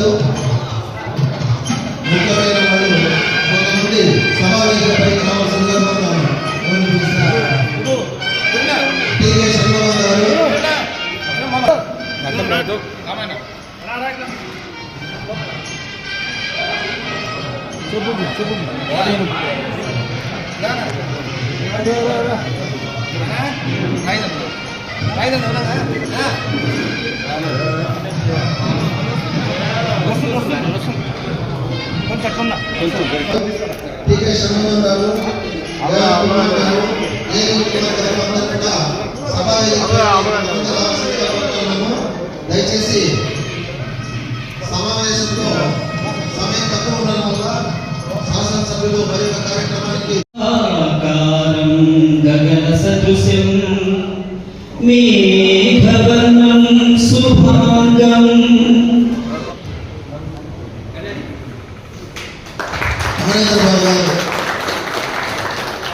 పెద్దలు ముఖ్యమైన వాళ్ళు కొంతమంది సమావేశంపై రావాల్సిందిగా కోరుతాను. టీకే గారు కుమార్ గారు ఏ కుమార్ అమరేంద్ర బాబు గారు.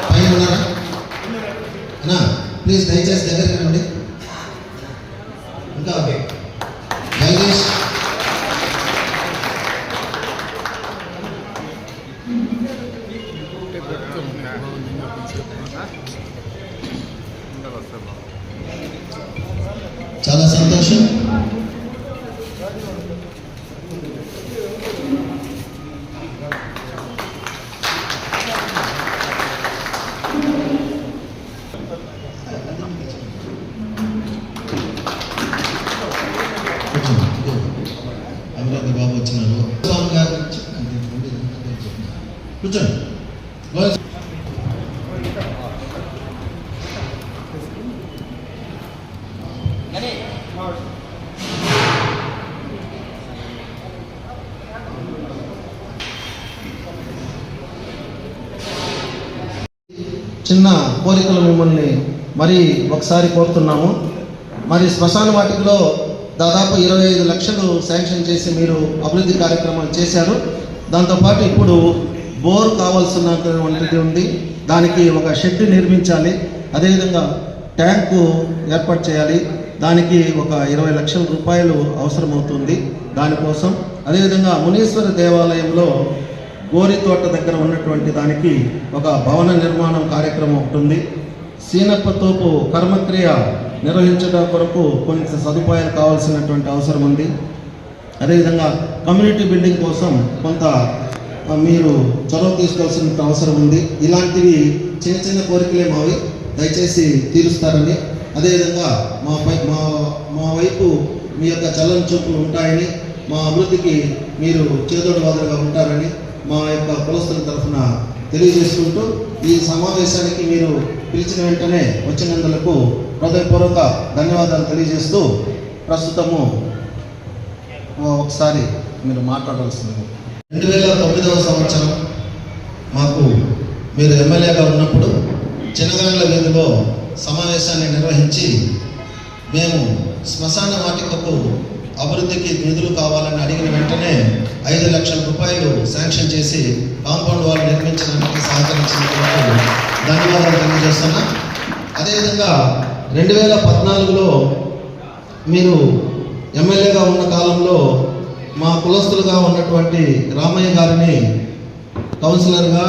పైన ఉన్నారా? ప్లీజ్ దయచేసి దగ్గరికి చిన్న కోరికలు మిమ్మల్ని మరి ఒకసారి కోరుతున్నాము. మరి శ్మశాన వాటికలో దాదాపు ఇరవై ఐదు లక్షలు శాంక్షన్ చేసి మీరు అభివృద్ధి కార్యక్రమాలు చేశారు. దాంతోపాటు ఇప్పుడు బోర్ కావాల్సినటువంటిది ఉంది. దానికి ఒక షెడ్ నిర్మించాలి. అదేవిధంగా ట్యాంకు ఏర్పాటు చేయాలి. దానికి ఒక ఇరవై లక్షల రూపాయలు అవసరమవుతుంది దానికోసం. అదేవిధంగా మునీశ్వర దేవాలయంలో గోరి తోట దగ్గర ఉన్నటువంటి దానికి ఒక భవన నిర్మాణం కార్యక్రమం ఒకటి ఉంది కర్మక్రియ నిర్వహించడం కొరకు కొంత సదుపాయాలు కావాల్సినటువంటి అవసరం ఉంది. అదేవిధంగా కమ్యూనిటీ బిల్డింగ్ కోసం కొంత మీరు చొరవ తీసుకోవాల్సిన అవసరం ఉంది. ఇలాంటివి చిన్న చిన్న కోరికలే మావి దయచేసి తీరుస్తారని. అదేవిధంగా మా పై మా మా వైపు మీ యొక్క చల్లని చూపులు ఉంటాయని మా అభివృద్ధికి మీరు చేదోడు వాదనగా ఉంటారని మా యొక్క కులస్తుల తరఫున తెలియజేసుకుంటూ ఈ సమావేశానికి మీరు పిలిచిన వెంటనే వచ్చినందులకు హృదయపూర్వక ధన్యవాదాలు తెలియజేస్తూ ప్రస్తుతము ఒకసారి మీరు మాట్లాడాల్సింది. రెండు వేల తొమ్మిదవ సంవత్సరం మాకు మీరు ఎమ్మెల్యేగా ఉన్నప్పుడు చిన్నగాండ్ల వీధిలో సమావేశాన్ని నిర్వహించి మేము శ్మశాన వాటికకు అభివృద్ధికి నిధులు కావాలని అడిగిన వెంటనే ఐదు లక్షల రూపాయలు శాంక్షన్ చేసి కాంపౌండ్ వాల్ నిర్మించడానికి సహకరించినటువంటి ధన్యవాదాలు తెలియజేస్తున్నా. అదేవిధంగా రెండు వేల పద్నాలుగులో మీరు ఎమ్మెల్యేగా ఉన్న కాలంలో మా కులస్తులుగా ఉన్నటువంటి రామయ్య గారిని కౌన్సిలర్గా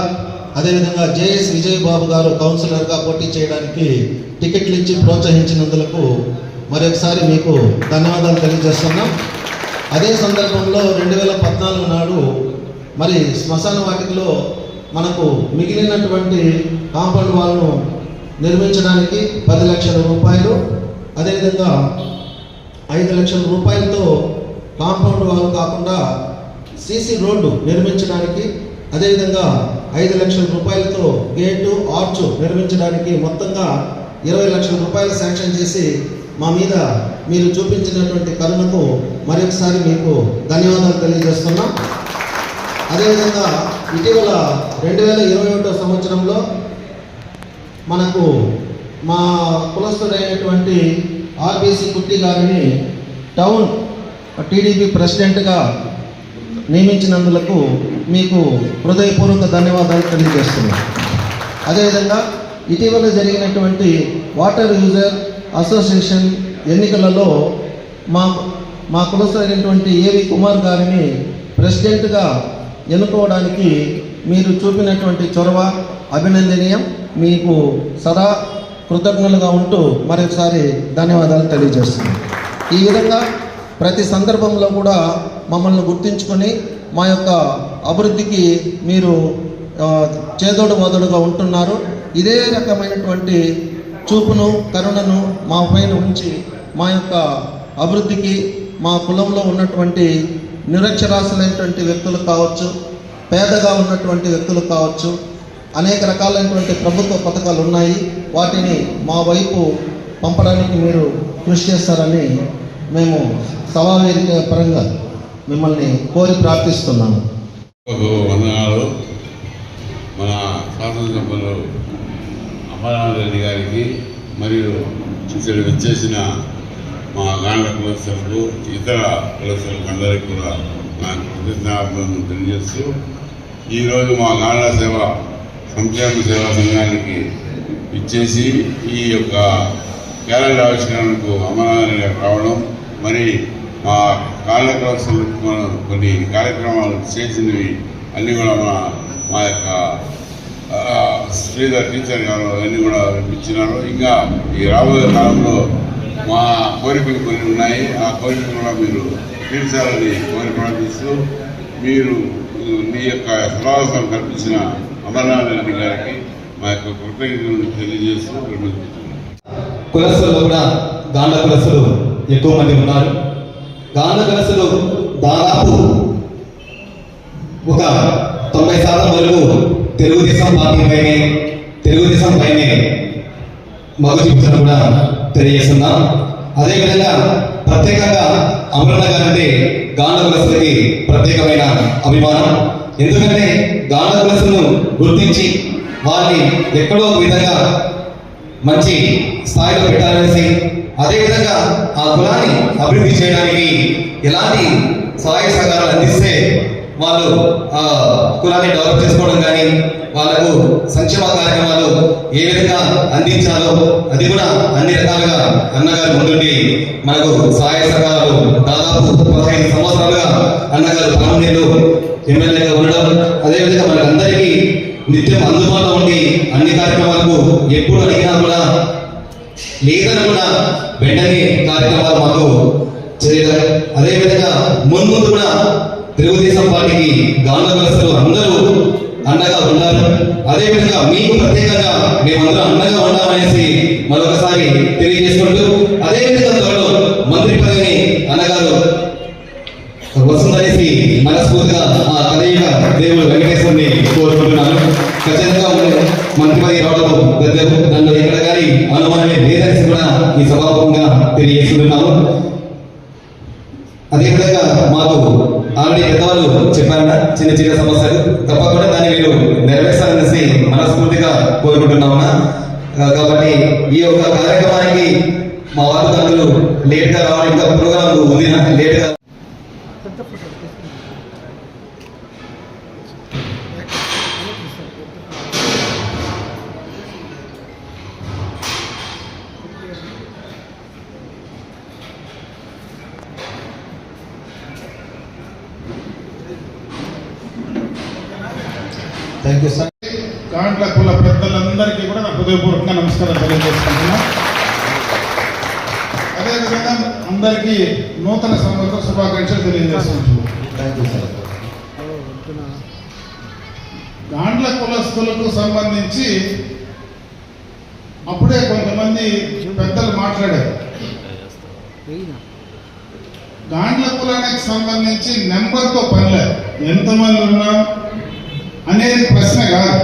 అదేవిధంగా జేఎస్ విజయబాబు గారు కౌన్సిలర్గా పోటీ చేయడానికి టికెట్లు ఇచ్చి ప్రోత్సహించినందులకు మరొకసారి మీకు ధన్యవాదాలు తెలియజేస్తున్నాం. అదే సందర్భంలో రెండు వేల పద్నాలుగు నాడు మరి శ్మశాన వాటికలో మనకు మిగిలినటువంటి కాంపౌండ్ వాల్ను నిర్మించడానికి పది లక్షల రూపాయలు అదేవిధంగా ఐదు లక్షల రూపాయలతో కాంపౌండ్ వాల్ కాకుండా సీసీ రోడ్డు నిర్మించడానికి అదేవిధంగా ఐదు లక్షల రూపాయలతో గేటు ఆర్చు నిర్మించడానికి మొత్తంగా ఇరవై లక్షల రూపాయలు శాంక్షన్ చేసి మా మీద మీరు చూపించినటువంటి కరుణకు మరొకసారి మీకు ధన్యవాదాలు తెలియజేస్తున్నాం. అదేవిధంగా ఇటీవల రెండు వేల ఇరవై ఒకటో సంవత్సరంలో మనకు మా కులస్తుడైనటువంటి ఆర్బీసీ కుట్టి గారిని టౌన్ టీడీపీ ప్రెసిడెంట్గా నియమించినందులకు మీకు హృదయపూర్వక ధన్యవాదాలు తెలియజేస్తున్నాను అదేవిధంగా ఇటీవల జరిగినటువంటి వాటర్ యూజర్ అసోసియేషన్ ఎన్నికలలో మా మా కులసైనటువంటి ఏవి కుమార్ గారిని ప్రెసిడెంట్గా ఎన్నుకోవడానికి మీరు చూపినటువంటి చొరవ అభినందనీయం. మీకు సదా కృతజ్ఞులుగా ఉంటూ మరొకసారి ధన్యవాదాలు తెలియజేస్తున్నాను. ఈ విధంగా ప్రతి సందర్భంలో కూడా మమ్మల్ని గుర్తించుకొని మా యొక్క అభివృద్ధికి మీరు చేదోడు వాదోడుగా ఉంటున్నారు. ఇదే రకమైనటువంటి చూపును కరుణను మా పైన ఉంచి మా యొక్క అభివృద్ధికి మా కులంలో ఉన్నటువంటి నిరక్షరాశులైనటువంటి వ్యక్తులు కావచ్చు పేదగా ఉన్నటువంటి వ్యక్తులు కావచ్చు అనేక రకాలైనటువంటి ప్రభుత్వ పథకాలు ఉన్నాయి. వాటిని మా వైపు పంపడానికి మీరు కృషి చేస్తారని మేము సభావేదిక పరంగా మిమ్మల్ని కోరి ప్రార్థిస్తున్నాము. మన శాసనసభ్యులు అమరావతి రెడ్డి గారికి మరియు ఇక్కడ వచ్చేసిన మా గాండ కులస్తులకు ఇతర కులస్తులకు అందరికీ కూడా నా కృతజ్ఞాపనలు తెలియజేస్తూ ఈరోజు మా గాండ సేవ సంక్షేమ సేవా సంఘానికి ఇచ్చేసి ఈ యొక్క క్యాలెండర్ ఆవిష్కరణకు అమరావతి రావడం మరి మా కాళ్ళ కులస్తులకు మనం కొన్ని కార్యక్రమాలు చేసినవి అన్నీ కూడా మా మా యొక్క శ్రీధర్ టీచర్ గారు అవన్నీ కూడా ఇచ్చినారు. ఇంకా ఈ రాబోయే కాలంలో మా కోరికలు కొన్ని ఉన్నాయి. ఆ కోరికలు కూడా మీరు తీర్చాలని కోరి ప్రార్థిస్తూ మీరు మీ యొక్క సమావేశం కల్పించిన అమర్నాథ్ రెడ్డి గారికి మా యొక్క కృతజ్ఞతలు తెలియజేస్తూ విరమిస్తున్నాను. కూడా గాంధ కులస్తులు ఎక్కువ మంది ఉన్నారు. గాంధ కులస్తులు దాదాపు ఒక తొంభై శాతం వరకు తెలుగుదేశం పార్టీ పైనే తెలుగుదేశం పైనే మగ చూపించడం కూడా తెలియజేస్తున్నాం. అదేవిధంగా ప్రత్యేకంగా అమరణ గారంటే అంటే గాంధ కులస్తులకి ప్రత్యేకమైన అభిమానం. ఎందుకంటే గాంధ కులస్తులను గుర్తించి వారిని ఎక్కడో ఒక విధంగా మంచి స్థాయిలో పెట్టాలనేసి అదేవిధంగా ఆ కులాన్ని అభివృద్ధి చేయడానికి ఎలాంటి సహాయ సహకారాలు అందిస్తే వాళ్ళు కులాన్ని డెవలప్ చేసుకోవడం కానీ వాళ్ళకు సంక్షేమ కార్యక్రమాలు ఏ విధంగా అందించాలో అది కూడా అన్ని రకాలుగా అన్నగారు ముందుండి మనకు సహాయ సహకారాలు దాదాపు పదహైదు సంవత్సరాలుగా అన్నగారు పాలనలో ఎమ్మెల్యేగా ఉండడం అదేవిధంగా మనందరికీ నిత్యం అందుబాటులో ఉండి అన్ని కార్యక్రమాలకు ఎప్పుడు అడిగినా కూడా లేదని కూడా వెంటనే కార్యక్రమాలు మాకు చేయగలరు అదేవిధంగా మున్ముందు కూడా తెలుగుదేశం పార్టీకి గాంధీ వ్యవస్థలు అందరూ అండగా ఉన్నారు. అదేవిధంగా మీకు ప్రత్యేకంగా మేమందరం అండగా ఉన్నామనేసి మరొకసారి తెలియజేసుకుంటూ అదేవిధంగా త్వరలో మంత్రి పదవిని అన్నగారు వస్తుందనేసి మనస్ఫూర్తిగా ఆ కలయిక దేవుడు వెంకటేశ్వరుని కోరుకుంటున్నాను. ఖచ్చితంగా మంత్రి పదవి రావడం నన్ను ఎక్కడ కానీ అనుమానమే లేదనేసి కూడా ఈ సభాముఖంగా తెలియజేస్తున్నాము అదేవిధంగా మాకు ఆల్రెడీ పెద్దవాళ్ళు చెప్పారన్న చిన్న చిన్న సమస్యలు. తప్పకుండా దాన్ని మీరు నెరవేర్చాలనేసి మనస్ఫూర్తిగా కోరుకుంటున్నామన్నా. కాబట్టి ఈ యొక్క కార్యక్రమానికి మా వారు తండ్రులు లేట్గా రావడం ఇంకా ప్రోగ్రాం ఉంది లేట్గా థ్యాంక్ యూ సార్ గాండ్ల కుల పెద్దలందరికీ కూడా నా హృదయపూర్వకంగా నమస్కారం తెలియజేసుకుంటున్నా. అదేవిధంగా అందరికీ నూతన సంవత్సర శుభాకాంక్షలు తెలియజేస్తున్నాను థ్యాంక్ యూ సార్ గాండ్ల కులస్తులకు సంబంధించి అప్పుడే కొంతమంది పెద్దలు మాట్లాడారు. గాండ్ల కులానికి సంబంధించి నెంబర్తో పనిలేదు ఎంతమంది ఉన్నాం అనేది ప్రశ్న కాదు.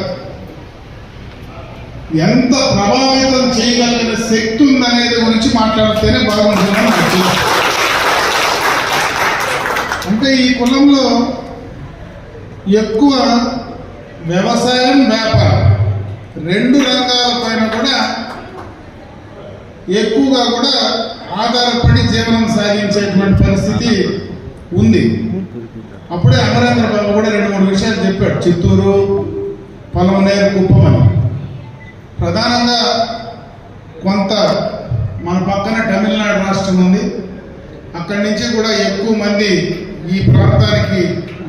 ఎంత ప్రభావితం చేయగలిగిన శక్తి ఉందనేది గురించి మాట్లాడితేనే బాగుంటుందని నాకు అంటే ఈ కులంలో ఎక్కువ వ్యవసాయం వ్యాపారం రెండు రంగాలపైన కూడా కూడా ఎక్కువగా కూడా ఆధారపడి జీవనం సాగించేటువంటి పరిస్థితి ఉంది. అప్పుడే అమరేంద్ర బాబు కూడా రెండు మూడు విషయాలు చెప్పాడు. చిత్తూరు పొలమనేరు కుప్పం అని. ప్రధానంగా కొంత మన పక్కన తమిళనాడు రాష్ట్రం ఉంది. అక్కడి నుంచి కూడా ఎక్కువ మంది ఈ ప్రాంతానికి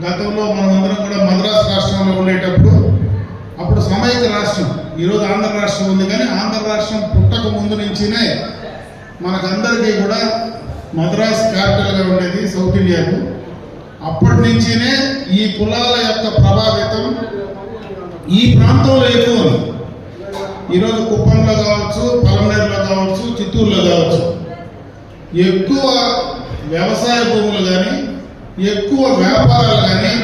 గతంలో మనమందరం కూడా మద్రాసు రాష్ట్రంలో ఉండేటప్పుడు అప్పుడు సమైక్య రాష్ట్రం ఈరోజు ఆంధ్ర రాష్ట్రం ఉంది కానీ ఆంధ్ర రాష్ట్రం పుట్టక ముందు నుంచినే మనకందరికీ కూడా మద్రాస్ క్యాపిటల్గా ఉండేది సౌత్ ఇండియాకు. అప్పటి నుంచినే ఈ కులాల యొక్క ప్రభావితం ఈ ప్రాంతంలో ఎక్కువ ఉంది. ఈరోజు కుప్పంలో కావచ్చు పలమనేరులో కావచ్చు చిత్తూరులో కావచ్చు. ఎక్కువ వ్యవసాయ భూములు కానీ ఎక్కువ వ్యాపారాలు కానీ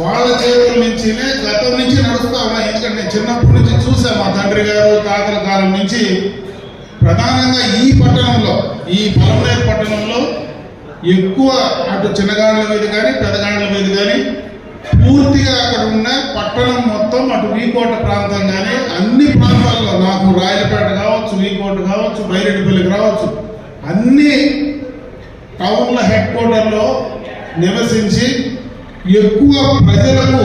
వాళ్ళ చేతుల నుంచినే గతం నుంచి నడుస్తా ఉన్నాయి. ఎందుకంటే నేను చిన్నప్పటి నుంచి చూసా మా తండ్రి గారు తాతల కాలం నుంచి. ప్రధానంగా ఈ పట్టణంలో ఈ పలమనేరు పట్టణంలో ఎక్కువ అటు చిన్నగాండ్ల మీద కానీ పెద్దగాండ్ల మీద కానీ పూర్తిగా అక్కడ ఉన్న పట్టణం మొత్తం అటు వీకోట ప్రాంతం కానీ అన్ని ప్రాంతాల్లో నాకు రాయలపేట కావచ్చు వీకోట కావచ్చు బైరెడ్డిపల్లికి రావచ్చు అన్ని టౌన్ల హెడ్ క్వార్టర్లో నివసించి ఎక్కువ ప్రజలకు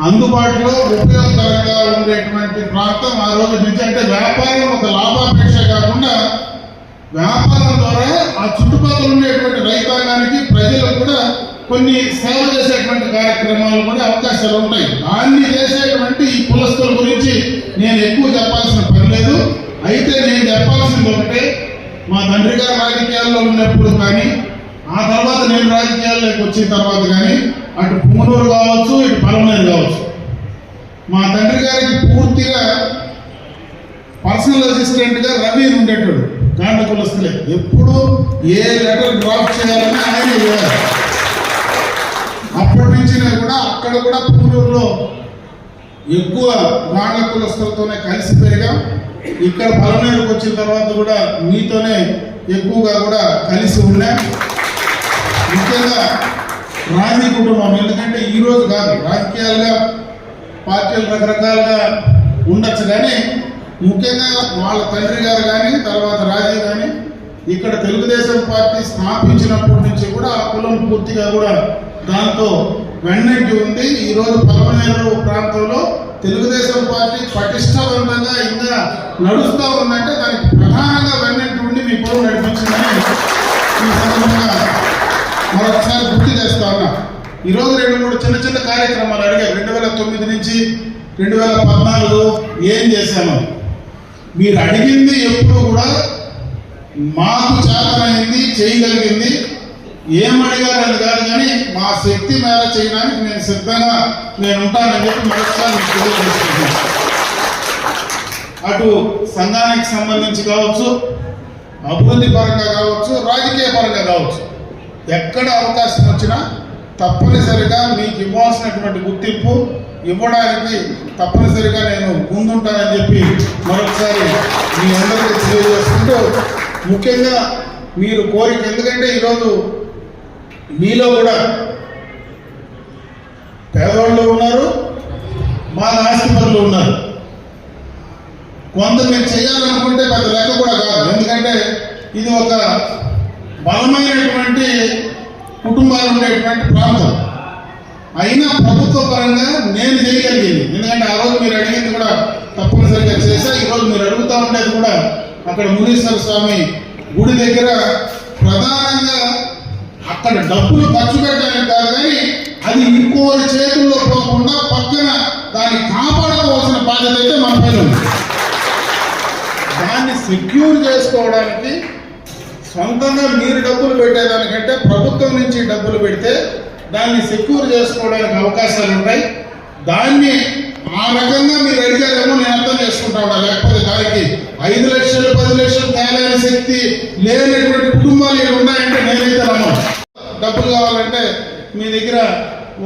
అందుబాటులో ఉపయోగకరంగా ఉండేటువంటి ప్రాంతం ఆ రోజు నిజంటే వ్యాపారం ఒక లాభాపేక్ష కాకుండా వ్యాపారం ద్వారా ఆ చుట్టుపక్కల ఉండేటువంటి రైతాంగానికి ప్రజలకు కూడా కొన్ని సేవ చేసేటువంటి కార్యక్రమాలు కూడా అవకాశాలు ఉంటాయి. దాన్ని చేసేటువంటి ఈ పులస్తుల గురించి నేను ఎక్కువ చెప్పాల్సిన పని లేదు. అయితే నేను చెప్పాల్సింది ఒకటే మా తండ్రి గారు రాజకీయాల్లో ఉన్నప్పుడు కానీ ఆ తర్వాత నేను రాజకీయాల్లోకి వచ్చిన తర్వాత కానీ అటు పుంగనూరు కావచ్చు ఇటు పలమనేరు కావచ్చు. మా తండ్రి గారికి పూర్తిగా పర్సనల్ అసిస్టెంట్గా రవి ఉండేటాడు. గాండ కులస్తులే ఎప్పుడు ఏ లెటర్ డ్రాప్ చేయాలని ఆయన అప్పటి నుంచి కూడా అక్కడ కూడా పుంగనూరులో ఎక్కువ గాండ కులస్తులతోనే కలిసి పెరిగాం. ఇక్కడ పలనేరుకు వచ్చిన తర్వాత కూడా మీతోనే ఎక్కువగా కూడా కలిసి ఉన్నా. ముఖ్యంగా రాజీ కుటుంబం ఎందుకంటే ఈరోజు కాదు రాజకీయాలుగా పార్టీలు రకరకాలుగా ఉండొచ్చు కానీ ముఖ్యంగా వాళ్ళ తండ్రి గారు కానీ తర్వాత రాజీ కానీ ఇక్కడ తెలుగుదేశం పార్టీ స్థాపించినప్పటి నుంచి కూడా ఆ కులం పూర్తిగా కూడా దాంతో వెన్నెట్టి ఉంది. ఈరోజు రోజు పలమనేరు ప్రాంతంలో తెలుగుదేశం పార్టీ పటిష్టవంతంగా ఇంకా నడుస్తూ ఉందంటే దానికి ప్రధానంగా వెన్నెట్టి ఉండి మీ కులం నడిపించిందని ఈ సందర్భంగా మరొకసారి గుర్తు చేస్తా ఉన్నా. ఈరోజు రెండు మూడు చిన్న చిన్న కార్యక్రమాలు అడిగారు. రెండు వేల తొమ్మిది నుంచి రెండు వేల పద్నాలుగు ఏం చేశాము. మీరు అడిగింది ఎప్పుడు కూడా మాకు చేతనైంది చేయగలిగింది. ఏమడిగారని అడిగారని కాదు కానీ మా శక్తి మేర చేయడానికి నేను సిద్ధంగా నేను ఉంటానని చెప్పి మరొకసారి మీకు తెలియజేస్తున్నాను. అటు సంఘానికి సంబంధించి కావచ్చు అభివృద్ధి పరంగా కావచ్చు రాజకీయ పరంగా కావచ్చు ఎక్కడ అవకాశం వచ్చినా తప్పనిసరిగా మీకు ఇవ్వాల్సినటువంటి గుర్తింపు ఇవ్వడానికి తప్పనిసరిగా నేను ముందుంటానని చెప్పి మరొకసారి మీ అందరికీ తెలియజేసుకుంటూ ముఖ్యంగా మీరు కోరిక ఎందుకంటే ఈరోజు మీలో కూడా పేదవాళ్ళు ఉన్నారు బాగా ఆస్తిపరులు ఉన్నారు. కొంత మీరు చేయాలనుకుంటే పెద్ద లెక్క కూడా కాదు. ఎందుకంటే ఇది ఒక బలమైనటువంటి కుటుంబాలు ఉండేటువంటి ప్రాంతం. అయినా ప్రభుత్వ పరంగా నేను చేయగలిగింది. ఎందుకంటే ఆ రోజు మీరు అడిగింది కూడా తప్పనిసరిగా చేశా. ఈరోజు మీరు అడుగుతా ఉండేది కూడా అక్కడ మునీశ్వర స్వామి గుడి దగ్గర ప్రధానంగా అక్కడ డబ్బులు ఖర్చు పెట్టడానికి కాదు కానీ అది ఇంకోరి చేతుల్లో పోకుండా పక్కన దాన్ని కాపాడుకోవాల్సిన బాధ్యత అయితే మన పైన ఉంది. దాన్ని సెక్యూర్ చేసుకోవడానికి సొంతంగా మీరు డబ్బులు పెట్టేదానికంటే ప్రభుత్వం నుంచి డబ్బులు పెడితే దాన్ని సెక్యూర్ చేసుకోవడానికి అవకాశాలు ఉంటాయి. దాన్ని ఆ రకంగా మీరు అడిగారేమో నేను అర్థం చేసుకుంటా ఉన్నా. లేకపోతే దానికి ఐదు లక్షలు పది లక్షలు తేలైన శక్తి లేనటువంటి కుటుంబాలు ఇక్కడ ఉన్నాయంటే నేనైతే నమ్మను. డబ్బులు కావాలంటే మీ దగ్గర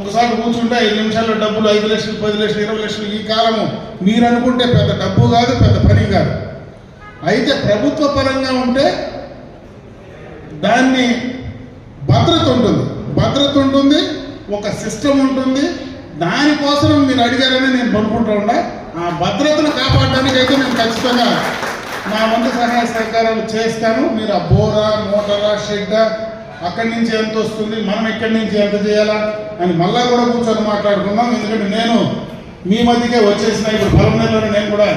ఒకసారి కూర్చుంటే ఐదు నిమిషాల్లో డబ్బులు ఐదు లక్షలు పది లక్షలు ఇరవై లక్షలు ఈ కాలము. మీరు అనుకుంటే పెద్ద డబ్బు కాదు పెద్ద పని కాదు. అయితే ప్రభుత్వ పరంగా ఉంటే దాన్ని భద్రత ఉంటుంది. భద్రత ఉంటుంది ఒక సిస్టమ్ ఉంటుంది. దానికోసం మీరు అడిగారని నేను పనుకుంటూ ఉన్నా ఆ భద్రతను కాపాడడానికి అయితే నేను ఖచ్చితంగా నా వంతు సహాయ సహకారాలు చేస్తాను. మీరు ఆ బోరా మోటారా షెడ్ అక్కడి నుంచి ఎంత వస్తుంది మనం ఎక్కడి నుంచి ఎంత చేయాలా అని మళ్ళా కూడా కూర్చొని మాట్లాడుకుందాం. ఎందుకంటే నేను మీ మధ్యకే వచ్చేసిన ఇప్పుడు పలమనేరులో నేను కూడా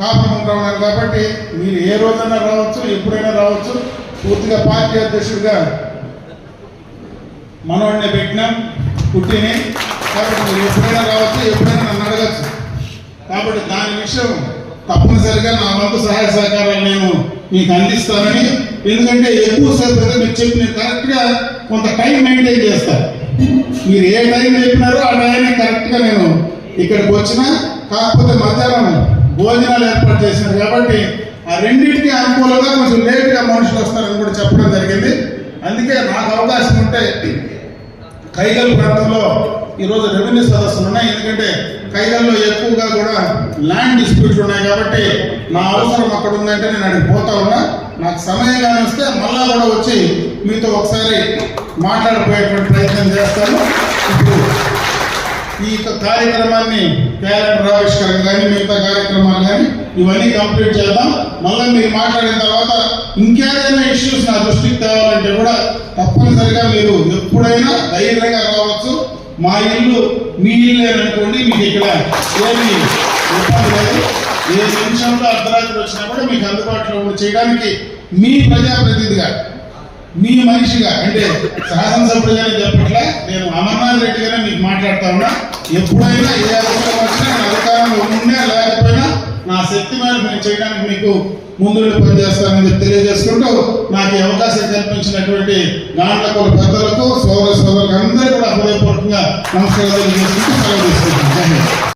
కాపాడుకుంటా ఉన్నాను కాబట్టి మీరు ఏ రోజైనా రావచ్చు ఎప్పుడైనా రావచ్చు. పూర్తిగా పార్టీ అధ్యక్షుడిగా మనవాడిని పెట్టినాం పుట్టిని. కాబట్టి మీరు ఎప్పుడైనా రావచ్చు ఎప్పుడైనా నన్ను అడగచ్చు. కాబట్టి దాని విషయం తప్పనిసరిగా నా వంతు సహాయ సహకారాలు నేను మీకు అందిస్తానని. ఎందుకంటే ఎక్కువసేపు అయితే మీరు చెప్పిన కరెక్ట్గా కొంత టైం మెయింటైన్ చేస్తాను మీరు ఏ టైం చెప్పినారో ఆ టైంని కరెక్ట్గా నేను ఇక్కడికి వచ్చిన కాకపోతే మధ్యాహ్నం భోజనాలు ఏర్పాటు చేసినారు. కాబట్టి ఆ రెండింటికి అనుకూలంగా కొంచెం లేట్గా మనుషులు వస్తారని కూడా చెప్పడం జరిగింది. అందుకే నాకు అవకాశం ఉంటే కైగల్ ప్రాంతంలో ఈరోజు రెవెన్యూ సదస్సులు ఉన్నాయి. ఎందుకంటే కైగల్లో ఎక్కువగా కూడా ల్యాండ్ డిస్ప్యూట్లు ఉన్నాయి కాబట్టి నా అవసరం అక్కడ ఉందంటే నేను అక్కడికి పోతా ఉన్నా. నాకు సమయం కానీ వస్తే మళ్ళా కూడా వచ్చి మీతో ఒకసారి మాట్లాడిపోయేటువంటి ప్రయత్నం చేస్తాను. ఇప్పుడు ఈ కార్యక్రమాన్ని క్యాలెండర్ ఆవిష్కరణ కానీ మిగతా కార్యక్రమాలు కానీ ఇవన్నీ కంప్లీట్ చేద్దాం. మళ్ళీ మీరు మాట్లాడిన తర్వాత ఇంకేదైనా ఇష్యూస్ నా దృష్టికి తేవాలంటే కూడా తప్పనిసరిగా మీరు ఎప్పుడైనా ధైర్యంగా రావచ్చు. మా ఇల్లు మీ ఇల్లు అనుకోండి మీకు ఇక్కడ ఏమి ఇబ్బంది లేదు. ఏ నిమిషంలో అర్ధరాత్రి వచ్చినా కూడా మీకు అందుబాటులో చేయడానికి మీ ప్రజాప్రతినిధిగా మీ మనిషిగా అంటే శాసనసభ్యులుగానే చెప్పట్ల నేను అమర్నాథ్ రెడ్డిగానే మీకు మాట్లాడుతా ఉన్నా. ఎప్పుడైనా ఏ అధికారం వచ్చినా నేను అధికారంలో ఉన్నా లేకపోయినా నా శక్తి మేరకు నేను చేయడానికి మీకు ముందు పనిచేస్తానని తెలియజేసుకుంటూ నాకు ఈ అవకాశం కల్పించినటువంటి గాండ్ల పెద్దలకు సోదర సోదరులకు అందరూ కూడా హృదయపూర్వకంగా నమస్కారాలు తెలియజేసుకుంటూ సెలవు తీసుకుంటాను